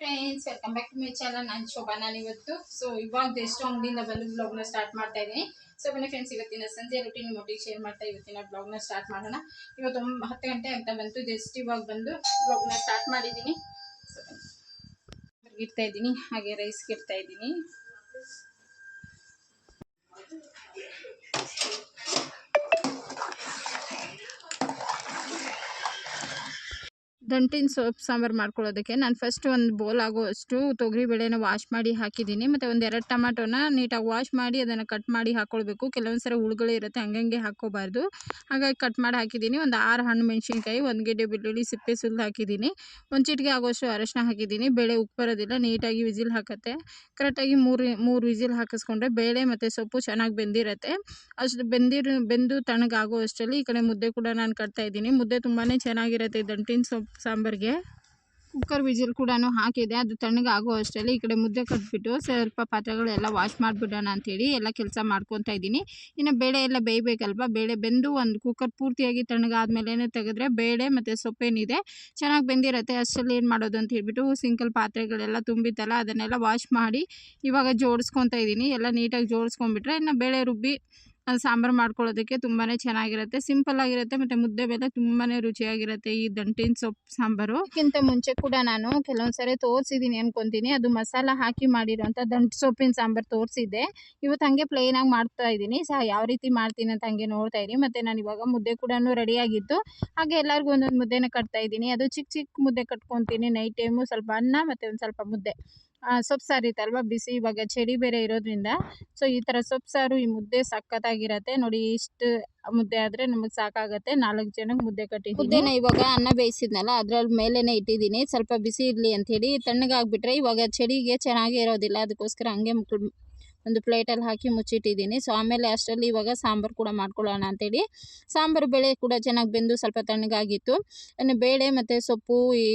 Friends welcome back to my channel ನಾನು ಶೋಭಾ ನಾನು ಇವತ್ತು ಸೊ ಇವಾಗ ಎಷ್ಟು ಅಂಗಡಿಯಿಂದ ಬಂದು ಬ್ಲಾಗ್ನ ಸ್ಟಾರ್ಟ್ ಮಾಡ್ತಾ ಇದ್ದೀನಿ ಸೊ ಬನ್ನಿ ಫ್ರೆಂಡ್ಸ್ ಇವತ್ತಿನ ಸಂಜೆ ರೂಟೀನ್ ಮೊಟ್ಟಿಗೆ ಶೇರ್ ಮಾಡ್ತಾ ಇವತ್ತಿನ ಬ್ಲಾಗ್ನ ಸ್ಟಾರ್ಟ್ ಮಾಡೋಣ. ಇವತ್ತು ಹತ್ತು ಗಂಟೆ ಆಗ್ತಾ ಬಂತು. ಜಸ್ಟ್ ಇವಾಗ ಬಂದು ಬ್ಲಾಗ್ನ ಸ್ಟಾರ್ಟ್ ಮಾಡಿದ್ದೀನಿ ಸೊ ಇಡ್ತಾ ಇದ್ದೀನಿ ಹಾಗೆ ರೈಸ್ಗೆ ಇಡ್ತಾ ಇದ್ದೀನಿ ದಂಟಿನ ಸೊಪ್ಪು ಸಾಂಬಾರು ಮಾಡ್ಕೊಳ್ಳೋದಕ್ಕೆ ನಾನು ಫಸ್ಟ್ ಒಂದು ಬೋಲ್ ಆಗೋಷ್ಟು ತೊಗರಿಬೇಳೆನ ವಾಶ್ ಮಾಡಿ ಹಾಕಿದ್ದೀನಿ. ಮತ್ತು ಒಂದು ಎರಡು ಟಮಾಟೋನ ನೀಟಾಗಿ ವಾಶ್ ಮಾಡಿ ಅದನ್ನು ಕಟ್ ಮಾಡಿ ಹಾಕ್ಕೊಳ್ಬೇಕು ಕೆಲವೊಂದು ಸಲ ಹುಳುಗಳು ಇರುತ್ತೆ, ಹಂಗಂಗೆ ಹಾಕ್ಕೋಬಾರ್ದು. ಹಾಗಾಗಿ ಕಟ್ ಮಾಡಿ ಹಾಕಿದ್ದೀನಿ. ಒಂದು ಆರು ಹಣ್ಣು ಮೆಣಸಿನ್ಕಾಯಿ, ಒಂದು ಗೆಡ್ಡೆ ಬೆಳ್ಳುಳ್ಳಿ, ಸಿಪ್ಪೆ ಸುಲ್ದು ಹಾಕಿದ್ದೀನಿ. ಒಂದು ಚಿಟಿಕೆ ಆಗೋಷ್ಟು ಅರಶಿನ ಹಾಕಿದ್ದೀನಿ. ಬೇಳೆ ಉಪ್ಪು ಬರೋದಿಲ್ಲ, ನೀಟಾಗಿ ವಿಸಿಲ್ ಹಾಕತ್ತೆ. ಕರೆಕ್ಟಾಗಿ ಮೂರು ಮೂರು ವಿಸಿಲ್ ಹಾಕಿಸ್ಕೊಂಡ್ರೆ ಬೇಳೆ ಮತ್ತು ಸೊಪ್ಪು ಚೆನ್ನಾಗಿ ಬೆಂದಿರುತ್ತೆ. ಅಷ್ಟು ಬೆಂದಿರೋ, ಬೆಂದು ತಣ್ಣಗಾಗೋ ಅಷ್ಟರಲ್ಲಿ ಈ ಕಡೆ ಮುದ್ದೆ ಕೂಡ ನಾನು ಕಟ್ತಾ ಇದ್ದೀನಿ. ಮುದ್ದೆ ತುಂಬಾ ಚೆನ್ನಾಗಿರುತ್ತೆ ದಂಟಿನ ಸೊಪ್ಪು. ಸಾಂಬಾರಿಗೆ ಕುಕ್ಕರ್ ವಿಜಿಲ್ ಕೂಡ ಹಾಕಿದೆ. ಅದು ತಣ್ಣಗಾಗೋ ಅಷ್ಟರಲ್ಲಿ ಈ ಕಡೆ ಮುದ್ದೆ ಕಟ್ಬಿಟ್ಟು ಸ್ವಲ್ಪ ಪಾತ್ರೆಗಳೆಲ್ಲ ವಾಶ್ ಮಾಡಿಬಿಡೋಣ ಅಂಥೇಳಿ ಎಲ್ಲ ಕೆಲಸ ಮಾಡ್ಕೊತಾ ಇದ್ದೀನಿ. ಇನ್ನು ಬೇಳೆ ಎಲ್ಲ ಬೇಯಬೇಕಲ್ವ? ಬೇಳೆ ಬೆಂದು ಒಂದು ಕುಕ್ಕರ್ ಪೂರ್ತಿಯಾಗಿ ತಣ್ಣಗಾದ್ಮೇಲೆ ತೆಗೆದ್ರೆ ಬೇಳೆ ಮತ್ತು ಸೊಪ್ಪೇನಿದೆ, ಚೆನ್ನಾಗಿ ಬೆಂದಿರುತ್ತೆ. ಅಷ್ಟರಲ್ಲಿ ಏನು ಮಾಡೋದು ಅಂತ ಹೇಳ್ಬಿಟ್ಟು ಸಿಂಕಲ್ ಪಾತ್ರೆಗಳೆಲ್ಲ ತುಂಬಿತ್ತಲ್ಲ, ಅದನ್ನೆಲ್ಲ ವಾಶ್ ಮಾಡಿ ಇವಾಗ ಜೋಡಿಸ್ಕೊತಾ ಇದ್ದೀನಿ. ಎಲ್ಲ ನೀಟಾಗಿ ಜೋಡಿಸ್ಕೊಂಡ್ಬಿಟ್ರೆ ಇನ್ನು ಬೇಳೆ ರುಬ್ಬಿ ಅದು ಸಾಂಬಾರು ಮಾಡ್ಕೊಳ್ಳೋದಕ್ಕೆ ತುಂಬಾ ಚೆನ್ನಾಗಿರುತ್ತೆ. ಸಿಂಪಲ್ ಆಗಿರುತ್ತೆ ಮತ್ತು ಮುದ್ದೆ ಬೆಲೆ ತುಂಬಾ ರುಚಿಯಾಗಿರುತ್ತೆ ಈ ದಂಟಿನ ಸೊಪ್ಪು ಸಾಂಬಾರು. ಮುಂಚೆ ಕೂಡ ನಾನು ಕೆಲವೊಂದು ಸರಿ ತೋರಿಸಿದ್ದೀನಿ ಅನ್ಕೊತೀನಿ. ಅದು ಮಸಾಲ ಹಾಕಿ ಮಾಡಿರೋಂಥ ದಂಟು ಸೊಪ್ಪಿನ ಸಾಂಬಾರು ತೋರಿಸಿದ್ದೆ. ಇವತ್ತು ಹಾಗೆ ಪ್ಲೇನಾಗಿ ಮಾಡ್ತಾ ಇದ್ದೀನಿ. ಸಹ ಯಾವ ರೀತಿ ಮಾಡ್ತೀನಿ ಅಂತ ಹಂಗೆ ನೋಡ್ತಾ ಇದ್ದೀನಿ. ಮತ್ತು ನಾನು ಇವಾಗ ಮುದ್ದೆ ಕೂಡ ರೆಡಿಯಾಗಿತ್ತು ಹಾಗೆ ಎಲ್ಲರಿಗೂ ಒಂದೊಂದು ಮುದ್ದೆನ ಕಟ್ತಾ ಇದ್ದೀನಿ. ಅದು ಚಿಕ್ಕ ಚಿಕ್ಕ ಮುದ್ದೆ ಕಟ್ಕೊತೀನಿ. ನೈಟ್ ಟೈಮು ಸ್ವಲ್ಪ ಅನ್ನ ಮತ್ತು ಒಂದು ಸ್ವಲ್ಪ ಮುದ್ದೆ. ಸೊಪ್ಪು ಸಾರು ಇತ್ತಲ್ವ ಬಿಸಿ ಇವಾಗ ಚಳಿ ಬೇರೆ ಇರೋದ್ರಿಂದ. ಸೊ ಈ ಥರ ಸೊಪ್ಪು ಸಾರು ಈ ಮುದ್ದೆ ಸಖತ್ತಾಗಿರತ್ತೆ. ನೋಡಿ, ಇಷ್ಟು ಮುದ್ದೆ ಆದರೆ ನಮಗೆ ಸಾಕಾಗತ್ತೆ. ನಾಲ್ಕು ಜನಕ್ಕೆ ಮುದ್ದೆ ಕಟ್ಟಿದ್ದೀನಿ. ಮುದ್ದೆನ ಇವಾಗ ಅನ್ನ ಬೇಯಿಸಿದ್ನಲ್ಲ ಅದ್ರಲ್ಲಿ ಮೇಲೇನೆ ಇಟ್ಟಿದ್ದೀನಿ. ಸ್ವಲ್ಪ ಬಿಸಿ ಇರಲಿ ಅಂಥೇಳಿ ತಣ್ಣಗಾಗ್ಬಿಟ್ರೆ ಇವಾಗ ಚಳಿಗೆ ಚೆನ್ನಾಗೇ ಇರೋದಿಲ್ಲ ಅದಕ್ಕೋಸ್ಕರ ಹಂಗೆ ಒಂದು ಪ್ಲೇಟಲ್ಲಿ ಹಾಕಿ ಮುಚ್ಚಿಟ್ಟಿದ್ದೀನಿ. ಸೊ ಆಮೇಲೆ ಅಷ್ಟರಲ್ಲಿ ಇವಾಗ ಸಾಂಬಾರು ಕೂಡ ಮಾಡ್ಕೊಳ್ಳೋಣ ಅಂತೇಳಿ. ಸಾಂಬಾರು ಬೇಳೆ ಕೂಡ ಚೆನ್ನಾಗಿ ಬೆಂದು ಸ್ವಲ್ಪ ತಣ್ಣಗಾಗಿತ್ತು. ಇನ್ನು ಬೇಳೆ ಮತ್ತು ಸೊಪ್ಪು, ಈ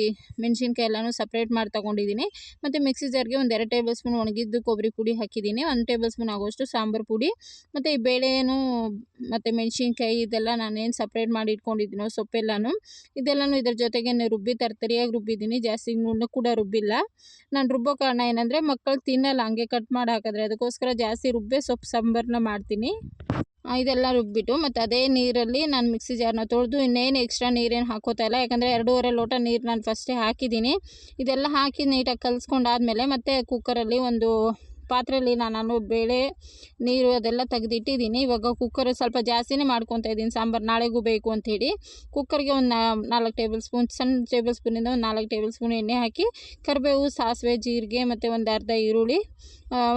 ಮೆಣಸಿನ್ಕಾಯಿ ಎಲ್ಲನೂ ಸಪ್ರೇಟ್ ಮಾಡಿ ತಗೊಂಡಿದ್ದೀನಿ. ಮತ್ತು ಮಿಕ್ಸಿ ಜಾರ್ಗೆ ಒಂದು ಎರಡು ಟೇಬಲ್ ಸ್ಪೂನ್ ಒಣಗಿದ್ದು ಕೊಬ್ಬರಿ ಪುಡಿ ಹಾಕಿದ್ದೀನಿ. ಒಂದು ಟೇಬಲ್ ಸ್ಪೂನ್ ಆಗೋಷ್ಟು ಸಾಂಬಾರು ಪುಡಿ. ಮತ್ತು ಈ ಬೇಳೆನೂ, ಮತ್ತು ಮೆಣಸಿನ್ಕಾಯಿ ಇದೆಲ್ಲ ನಾನೇನು ಸಪ್ರೇಟ್ ಮಾಡಿ ಇಟ್ಕೊಂಡಿದ್ದೀನೋ, ಸೊಪ್ಪೆಲ್ಲನೂ, ಇದೆಲ್ಲನೂ ಇದ್ರ ಜೊತೆಗೆ ರುಬ್ಬಿ ತರ್ತರಿಯಾಗಿ ರುಬ್ಬಿದ್ದೀನಿ. ಜಾಸ್ತಿ ನುಣ್ಣು ಕೂಡ ರುಬ್ಬಿಲ್ಲ. ನಾನು ರುಬ್ಬೋ ಕಾರಣ ಏನಂದರೆ ಮಕ್ಕಳು ತಿನ್ನಲ್ಲ, ಹಂಗೆ ಕಟ್ ಮಾಡಿ ಹಾಕಿದ್ರೆ. ಅದಕ್ಕೋಸ್ಕರ ಜಾಸ್ತಿ ರುಬ್ಬೆ ಸೊಪ್ಪು ಸಾಂಬಾರನ್ನ ಮಾಡ್ತೀನಿ. ಇದೆಲ್ಲ ರುಬ್ಬಿಟ್ಟು ಮತ್ತು ಅದೇ ನೀರಲ್ಲಿ ನಾನು ಮಿಕ್ಸಿ ಜಾರ್ನ ತೊಳೆದು ಇನ್ನೇನು ಎಕ್ಸ್ಟ್ರಾ ನೀರೇನು ಹಾಕೋತಾ ಇಲ್ಲ. ಯಾಕಂದರೆ ಎರಡೂವರೆ ಲೋಟ ನೀರು ನಾನು ಫಸ್ಟೇ ಹಾಕಿದ್ದೀನಿ. ಇದೆಲ್ಲ ಹಾಕಿ ನೀಟಾಗಿ ಕಲಸ್ಕೊಂಡಾದ್ಮೇಲೆ ಮತ್ತು ಕುಕ್ಕರಲ್ಲಿ ಒಂದು ಪಾತ್ರೆಯಲ್ಲಿ ನಾನು ಬೇಳೆ, ನೀರು ಅದೆಲ್ಲ ತೆಗೆದಿಟ್ಟಿದ್ದೀನಿ. ಇವಾಗ ಕುಕ್ಕರ್ ಸ್ವಲ್ಪ ಜಾಸ್ತಿನೇ ಮಾಡ್ಕೊತಾ ಇದ್ದೀನಿ. ಸಾಂಬಾರು ನಾಳೆಗೂ ಬೇಕು ಅಂಥೇಳಿ ಕುಕ್ಕರ್ಗೆ ಒಂದು ನಾಲ್ಕು ಟೇಬಲ್ ಸ್ಪೂನ್ ಸಣ್ಣ ಟೇಬಲ್ ಸ್ಪೂನಿಂದ ಒಂದು ನಾಲ್ಕು ಟೇಬಲ್ ಸ್ಪೂನ್ ಎಣ್ಣೆ ಹಾಕಿ, ಕರಿಬೇವು, ಸಾಸಿವೆ, ಜೀರಿಗೆ ಮತ್ತು ಒಂದು ಅರ್ಧ ಈರುಳ್ಳಿ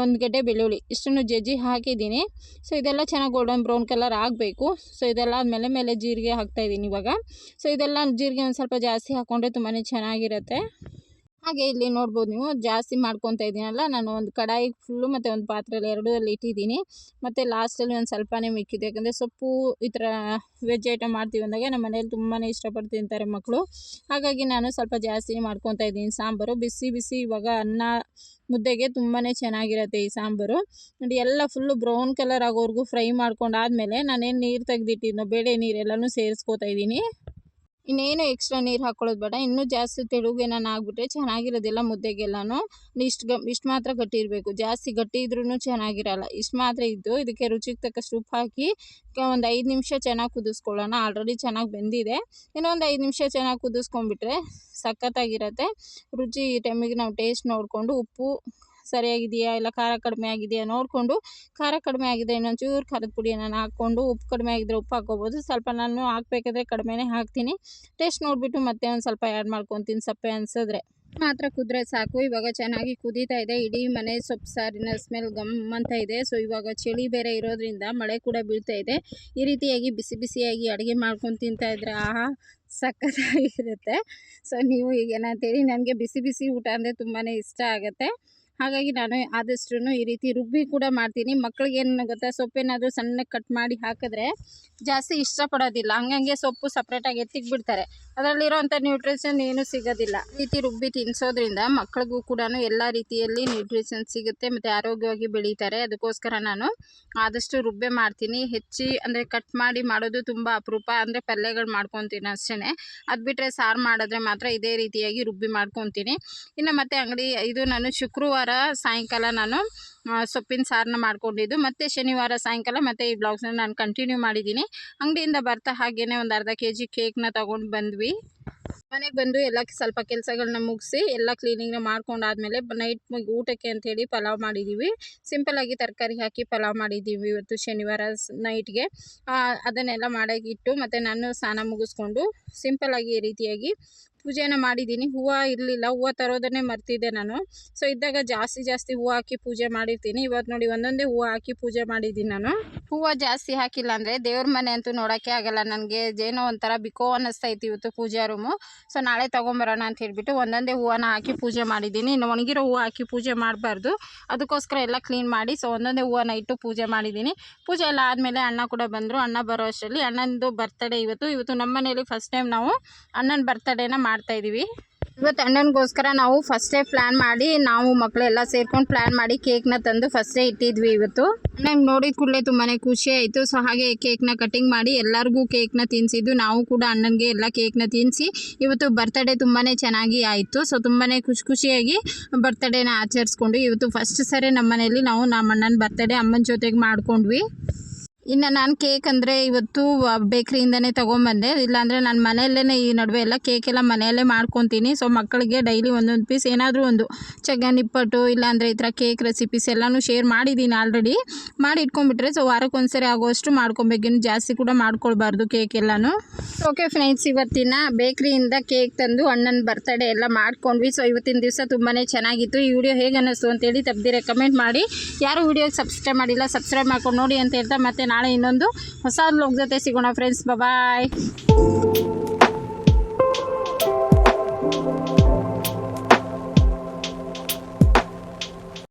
ಒಂದು ಗಡ್ಡೆ ಬೆಳ್ಳುಳ್ಳಿ ಇಷ್ಟನ್ನು ಜಜ್ಜಿ ಹಾಕಿದ್ದೀನಿ. ಸೊ ಇದೆಲ್ಲ ಚೆನ್ನಾಗಿ ಗೋಲ್ಡನ್ ಬ್ರೌನ್ ಕಲರ್ ಆಗಬೇಕು. ಸೊ ಇದೆಲ್ಲ ಆದಮೇಲೆ ಮೇಲೆ ಜೀರಿಗೆ ಹಾಕ್ತಾಯಿದ್ದೀನಿ ಇವಾಗ. ಸೊ ಇದೆಲ್ಲ ಜೀರಿಗೆ ಒಂದು ಸ್ವಲ್ಪ ಜಾಸ್ತಿ ಹಾಕ್ಕೊಂಡ್ರೆ ತುಂಬಾ ಚೆನ್ನಾಗಿರುತ್ತೆ. ಹಾಗೆ ಇಲ್ಲಿ ನೋಡ್ಬೋದು ನೀವು, ಜಾಸ್ತಿ ಮಾಡ್ಕೊತಾ ಇದ್ದೀನಲ್ಲ ನಾನು ಒಂದು ಕಡಾಯಿ ಫುಲ್ಲು ಮತ್ತು ಒಂದು ಪಾತ್ರೆಯಲ್ಲಿ ಎರಡೂ ಅಲ್ಲಿ ಇಟ್ಟಿದ್ದೀನಿ ಮತ್ತು ಲಾಸ್ಟಲ್ಲಿ ಒಂದು ಸ್ವಲ್ಪನೇ ಮಿಕ್ಕಿದೆ ಯಾಕಂದರೆ ಸೊಪ್ಪು ಈ ಥರ ವೆಜ್ ಐಟಮ್ ಮಾಡ್ತೀವಿ ಅಂದಾಗ ನಮ್ಮ ಮನೇಲಿ ತುಂಬಾ ಇಷ್ಟಪಟ್ಟು ತಿಂತಾರೆ ಮಕ್ಕಳು ಹಾಗಾಗಿ ನಾನು ಸ್ವಲ್ಪ ಜಾಸ್ತಿ ಮಾಡ್ಕೊತಾ ಇದ್ದೀನಿ ಸಾಂಬಾರು. ಬಿಸಿ ಬಿಸಿ ಇವಾಗ ಅನ್ನ ಮುದ್ದೆಗೆ ತುಂಬಾ ಚೆನ್ನಾಗಿರುತ್ತೆ ಈ ಸಾಂಬಾರು. ನೋಡಿ, ಎಲ್ಲ ಫುಲ್ಲು ಬ್ರೌನ್ ಕಲರ್ ಆಗೋವರೆಗೂ ಫ್ರೈ ಮಾಡ್ಕೊಂಡಾದ್ಮೇಲೆ ನಾನೇನು ನೀರು ತೆಗೆದಿಟ್ಟಿದ್ನೋ, ಬೇಳೆ ನೀರೆಲ್ಲನೂ ಸೇರಿಸ್ಕೊತಾ ಇದ್ದೀನಿ ಇನ್ನೇನು ಎಕ್ಸ್ಟ್ರಾ ನೀರು ಹಾಕ್ಕೊಳ್ಳೋದು ಬೇಡ. ಇನ್ನೂ ಜಾಸ್ತಿ ತೆಳುಗೆ ನಾನು ಆಗಿಬಿಟ್ರೆ ಚೆನ್ನಾಗಿರೋದಿಲ್ಲ ಮುದ್ದೆಗೆಲ್ಲನೂ. ಇಷ್ಟು ಗ, ಇಷ್ಟು ಮಾತ್ರ ಗಟ್ಟಿ ಇರಬೇಕು ಜಾಸ್ತಿ ಗಟ್ಟಿ ಇದ್ರೂ ಚೆನ್ನಾಗಿರಲ್ಲ. ಇಷ್ಟು ಮಾತ್ರ ಇದ್ದು ಇದಕ್ಕೆ ರುಚಿಗೆ ತಕ್ಕಷ್ಟು ಉಪ್ಪು ಹಾಕಿ ಒಂದು ಐದು ನಿಮಿಷ ಚೆನ್ನಾಗಿ ಕುದಿಸ್ಕೊಳ್ಳೋಣ. ಆಲ್ರೆಡಿ ಚೆನ್ನಾಗಿ ಬೆಂದಿದೆ. ಇನ್ನೊಂದು ಐದು ನಿಮಿಷ ಚೆನ್ನಾಗಿ ಕುದಿಸ್ಕೊಂಡ್ಬಿಟ್ರೆ ಸಖತ್ತಾಗಿರತ್ತೆ. ರುಚಿ ಈ ಟೈಮಿಗೆ ನಾವು ಟೇಸ್ಟ್ ನೋಡಿಕೊಂಡು ಉಪ್ಪು ಸರಿಯಾಗಿದೆಯಾ ಇಲ್ಲ ಖಾರ ಕಡಿಮೆ ಆಗಿದೆಯಾ ನೋಡಿಕೊಂಡು ಖಾರ ಕಡಿಮೆ ಆಗಿದೆ, ಇನ್ನೊಂಚೂರು ಖಾರದ ಪುಡಿ ನಾನು ಹಾಕ್ಕೊಂಡು ಉಪ್ಪು ಕಡಿಮೆ ಆಗಿದ್ದರೆ ಉಪ್ಪು ಹಾಕ್ಕೋಬೋದು. ಸ್ವಲ್ಪ ನಾನು ಹಾಕ್ಬೇಕಾದ್ರೆ ಕಡಿಮೆನೇ ಹಾಕ್ತೀನಿ. ಟೇಸ್ಟ್ ನೋಡಿಬಿಟ್ಟು ಮತ್ತೆ ಒಂದು ಸ್ವಲ್ಪ ಆ್ಯಡ್ ಮಾಡ್ಕೊತೀನಿ ಸಪ್ಪೆ ಅನಿಸಿದ್ರೆ. ಮಾತ್ರ ಕುದ್ರೆ ಸಾಕು, ಇವಾಗ ಚೆನ್ನಾಗಿ ಕುದೀತಾ ಇದೆ. ಇಡೀ ಮನೆ ಸೊಪ್ಪು ಸಾರಿನ ಸ್ಮೆಲ್ ಗಮ್ ಅಂತ ಇದೆ. ಸೊ ಇವಾಗ ಚಳಿ ಬೇರೆ ಇರೋದ್ರಿಂದ ಮಳೆ ಕೂಡ ಬೀಳ್ತಾ ಇದೆ. ಈ ರೀತಿಯಾಗಿ ಬಿಸಿ ಬಿಸಿಯಾಗಿ ಅಡುಗೆ ಮಾಡ್ಕೊಂಡು ತಿಂತಾ ಇದ್ರೆ ಆಹಾ, ಸಖತ್ತಾಗಿರುತ್ತೆ. ಸೊ ನೀವು ಈಗ ಏನಂತೇಳಿ, ನನಗೆ ಬಿಸಿ ಬಿಸಿ ಊಟ ಅಂದರೆ ತುಂಬಾ ಇಷ್ಟ ಆಗುತ್ತೆ. ಹಾಗಾಗಿ ನಾನು ಆದಷ್ಟು ಈ ರೀತಿ ರುಬ್ಬಿ ಕೂಡ ಮಾಡ್ತೀನಿ. ಮಕ್ಕಳಿಗೆ ಏನು ಗೊತ್ತಾ, ಸೊಪ್ಪೇನಾದರೂ ಸಣ್ಣಗೆ ಕಟ್ ಮಾಡಿ ಹಾಕಿದ್ರೆ ಜಾಸ್ತಿ ಇಷ್ಟಪಡೋದಿಲ್ಲ. ಹಂಗಂಗೆ ಸೊಪ್ಪು ಸಪ್ರೇಟಾಗಿ ಎತ್ತಿಗ್ಬಿಡ್ತಾರೆ. ಅದರಲ್ಲಿರೋವಂಥ ನ್ಯೂಟ್ರಿಷನ್ ಏನೂ ಸಿಗೋದಿಲ್ಲ. ಈ ರೀತಿ ರುಬ್ಬಿ ತಿನ್ನಿಸೋದ್ರಿಂದ ಮಕ್ಕಳಿಗೂ ಕೂಡ ಎಲ್ಲ ರೀತಿಯಲ್ಲಿ ನ್ಯೂಟ್ರಿಷನ್ ಸಿಗುತ್ತೆ ಮತ್ತು ಆರೋಗ್ಯವಾಗಿ ಬೆಳೀತಾರೆ. ಅದಕ್ಕೋಸ್ಕರ ನಾನು ಆದಷ್ಟು ರುಬ್ಬೆ ಮಾಡ್ತೀನಿ. ಹೆಚ್ಚಿ ಅಂದರೆ ಕಟ್ ಮಾಡಿ ಮಾಡೋದು ತುಂಬ ಅಪರೂಪ. ಅಂದರೆ ಪಲ್ಯಗಳು ಮಾಡ್ಕೊತೀನಿ ಅಷ್ಟೇ ಅದು ಬಿಟ್ಟರೆ ಸಾರು ಮಾಡಿದ್ರೆ ಮಾತ್ರ ಇದೇ ರೀತಿಯಾಗಿ ರುಬ್ಬಿ ಮಾಡ್ಕೊತೀನಿ. ಇನ್ನು ಮತ್ತೆ ಅಂಗಡಿ, ಇದು ನಾನು ಶುಕ್ರವಾರ ಸಾಯಂಕಾಲ ನಾನು ಸೊಪ್ಪಿನ ಸಾರನ್ನ ಮಾಡ್ಕೊಂಡಿದ್ದು. ಮತ್ತು ಶನಿವಾರ ಸಾಯಂಕಾಲ ಮತ್ತು ಈ ಬ್ಲಾಗ್ಸ್ನ ನಾನು ಕಂಟಿನ್ಯೂ ಮಾಡಿದ್ದೀನಿ. ಅಂಗಡಿಯಿಂದ ಬರ್ತಾ ಹಾಗೇ ಒಂದು ಅರ್ಧ ಕೆ ಜಿ ಕೇಕ್ನ ತೊಗೊಂಡು ಬಂದ್ವಿ. ಮನೆಗೆ ಬಂದು ಎಲ್ಲ ಸ್ವಲ್ಪ ಕೆಲಸಗಳನ್ನ ಮುಗಿಸಿ ಎಲ್ಲ ಕ್ಲೀನಿಂಗ್ನ ಮಾಡ್ಕೊಂಡಾದ್ಮೇಲೆ ನೈಟ್ ಊಟಕ್ಕೆ ಅಂಥೇಳಿ ಪಲಾವ್ ಮಾಡಿದ್ದೀವಿ ಸಿಂಪಲಾಗಿ ತರಕಾರಿ ಹಾಕಿ ಪಲಾವ್ ಮಾಡಿದ್ದೀವಿ ಇವತ್ತು ಶನಿವಾರ ನೈಟ್ಗೆ ಅದನ್ನೆಲ್ಲ ಮಾಡೋಕ್ಕಿಟ್ಟು ಮತ್ತು ನಾನು ಸ್ನಾನ ಮುಗಿಸ್ಕೊಂಡು ಸಿಂಪಲಾಗಿ ಈ ರೀತಿಯಾಗಿ ಪೂಜೆನ ಮಾಡಿದ್ದೀನಿ. ಹೂವು ಇರಲಿಲ್ಲ, ಹೂವು ತರೋದನ್ನೇ ಮರ್ತಿದ್ದೆ ನಾನು. ಸೊ ಇದ್ದಾಗ ಜಾಸ್ತಿ ಜಾಸ್ತಿ ಹೂವು ಹಾಕಿ ಪೂಜೆ ಮಾಡಿರ್ತೀನಿ. ಇವತ್ತು ನೋಡಿ ಒಂದೊಂದೇ ಹೂವು ಹಾಕಿ ಪೂಜೆ ಮಾಡಿದ್ದೀನಿ ನಾನು. ಹೂವು ಜಾಸ್ತಿ ಹಾಕಿಲ್ಲ ಅಂದರೆ ದೇವ್ರ ಮನೆ ಅಂತೂ ನೋಡೋಕ್ಕೆ ಆಗಲ್ಲ. ನನಗೆ ಏನೋ ಒಂಥರ ಬಿಕೋ ಅನ್ನಿಸ್ತಾ ಇತ್ತು ಇವತ್ತು ಪೂಜಾ ರೂಮು ಸೊ ನಾಳೆ ತೊಗೊಂಬರೋಣ ಅಂತ ಹೇಳಿಬಿಟ್ಟು ಒಂದೊಂದೇ ಹೂವನ್ನ ಹಾಕಿ ಪೂಜೆ ಮಾಡಿದ್ದೀನಿ. ಇನ್ನು ಒಣಗಿರೋ ಹೂವು ಹಾಕಿ ಪೂಜೆ ಮಾಡಬಾರ್ದು. ಅದಕ್ಕೋಸ್ಕರ ಎಲ್ಲ ಕ್ಲೀನ್ ಮಾಡಿ ಸೊ ಒಂದೊಂದೇ ಹೂವನ್ನ ಇಟ್ಟು ಪೂಜೆ ಮಾಡಿದ್ದೀನಿ. ಪೂಜೆ ಎಲ್ಲ ಆದಮೇಲೆ ಅಣ್ಣ ಕೂಡ ಬಂದರು. ಅಣ್ಣ ಬರೋ ಅಷ್ಟರಲ್ಲಿ ಅಣ್ಣಂದು ಬರ್ತಡೇ ಇವತ್ತು. ಇವತ್ತು ನಮ್ಮ ಮನೇಲಿ ಫಸ್ಟ್ ಟೈಮ್ ನಾವು ಅಣ್ಣನ ಬರ್ತಡೇನ ಮಾಡ್ತಾಯಿದ್ದೀವಿ ಇವತ್ತು ಅಣ್ಣನಿಗೋಸ್ಕರ ನಾವು ಫಸ್ಟೇ ಪ್ಲ್ಯಾನ್ ಮಾಡಿ ನಾವು ಮಕ್ಕಳೆಲ್ಲ ಸೇರ್ಕೊಂಡು ಪ್ಲ್ಯಾನ್ ಮಾಡಿ ಕೇಕ್ನ ತಂದು ಫಸ್ಟೇ ಇಟ್ಟಿದ್ವಿ ಇವತ್ತು. ನಂಗೆ ನೋಡಿದ ಕೂಡಲೇ ತುಂಬಾ ಖುಷಿ ಆಯಿತು. ಸೊ ಹಾಗೆ ಕೇಕ್ನ ಕಟಿಂಗ್ ಮಾಡಿ ಎಲ್ಲರಿಗೂ ಕೇಕ್ನ ತಿನ್ನಿಸಿದ್ದು ನಾವು ಕೂಡ ಅಣ್ಣನಿಗೆ ಎಲ್ಲ ಕೇಕ್ನ ತಿನ್ನಿಸಿ ಇವತ್ತು ಬರ್ತಡೇ ತುಂಬಾ ಚೆನ್ನಾಗಿ ಆಯಿತು. ಸೊ ತುಂಬಾ ಖುಷಿ ಖುಷಿಯಾಗಿ ಬರ್ತಡೇನ ಆಚರಿಸ್ಕೊಂಡು ಇವತ್ತು ಫಸ್ಟ್ ಸರಿ ನಮ್ಮ ಮನೇಲಿ ನಾವು ನಮ್ಮ ಅಣ್ಣನ ಬರ್ತಡೇ ಅಮ್ಮನ ಜೊತೆಗೆ ಮಾಡ್ಕೊಂಡ್ವಿ. ಇನ್ನು ನಾನು ಕೇಕ್ ಅಂದರೆ ಇವತ್ತು ಬೇಕ್ರಿಯಿಂದನೇ ತೊಗೊಂಬಂದೆ. ಇಲ್ಲಾಂದರೆ ನಾನು ಮನೆಯಲ್ಲೇ ಈ ನಡುವೆ ಎಲ್ಲ ಕೇಕ್ ಎಲ್ಲ ಮನೆಯಲ್ಲೇ ಮಾಡ್ಕೊತೀನಿ. ಸೊ ಮಕ್ಕಳಿಗೆ ಡೈಲಿ ಒಂದೊಂದು ಪೀಸ್ ಏನಾದರೂ ಒಂದು ಚಗ, ನಿಪ್ಪಟ್ಟು, ಇಲ್ಲಾಂದರೆ ಈ ಥರ ಕೇಕ್ ರೆಸಿಪೀಸ್ ಎಲ್ಲನೂ ಶೇರ್ ಮಾಡಿದ್ದೀನಿ ಆಲ್ರೆಡಿ ಮಾಡಿ ಇಟ್ಕೊಂಡ್ಬಿಟ್ರೆ ಸೊ ವಾರಕ್ಕೆ ಒಂದ್ಸರಿ ಆಗೋಷ್ಟು ಇನ್ನು ಜಾಸ್ತಿ ಕೂಡ ಮಾಡ್ಕೊಳ್ಬಾರ್ದು ಕೇಕ್ ಎಲ್ಲನೂ. ಓಕೆ ಫ್ರೆಂಡ್ಸ್ ಇವತ್ತಿನ ಬೇಕ್ರಿಯಿಂದ ಕೇಕ್ ತಂದು ಅಣ್ಣನ ಬರ್ತಡೇ ಎಲ್ಲ ಮಾಡ್ಕೊಂಡ್ವಿ. ಸೊ ಇವತ್ತಿನ ದಿವಸ ತುಂಬಾ ಚೆನ್ನಾಗಿತ್ತು. ಈ ವಿಡಿಯೋ ಹೇಗೆ ಅನ್ನಿಸ್ತು ಅಂತೇಳಿ ತಪ್ಪದಿರೆ ಕಮೆಂಟ್ ಮಾಡಿ. ಯಾರು ವಿಡಿಯೋಗೆ ಸಬ್ಸ್ಕ್ರೈಬ್ ಮಾಡಿಲ್ಲ ಸಬ್ಸ್ಕ್ರೈಬ್ ಮಾಡ್ಕೊಂಡು ನೋಡಿ ಅಂತ ಹೇಳ್ತಾ ಮತ್ತೆ ನಾಳೆ ಇನ್ನೊಂದು ಹೊಸ ಲೋಕ್ ಜೊತೆ ಸಿಗೋಣ ಫ್ರೆಂಡ್ಸ್ ಬಾಯ್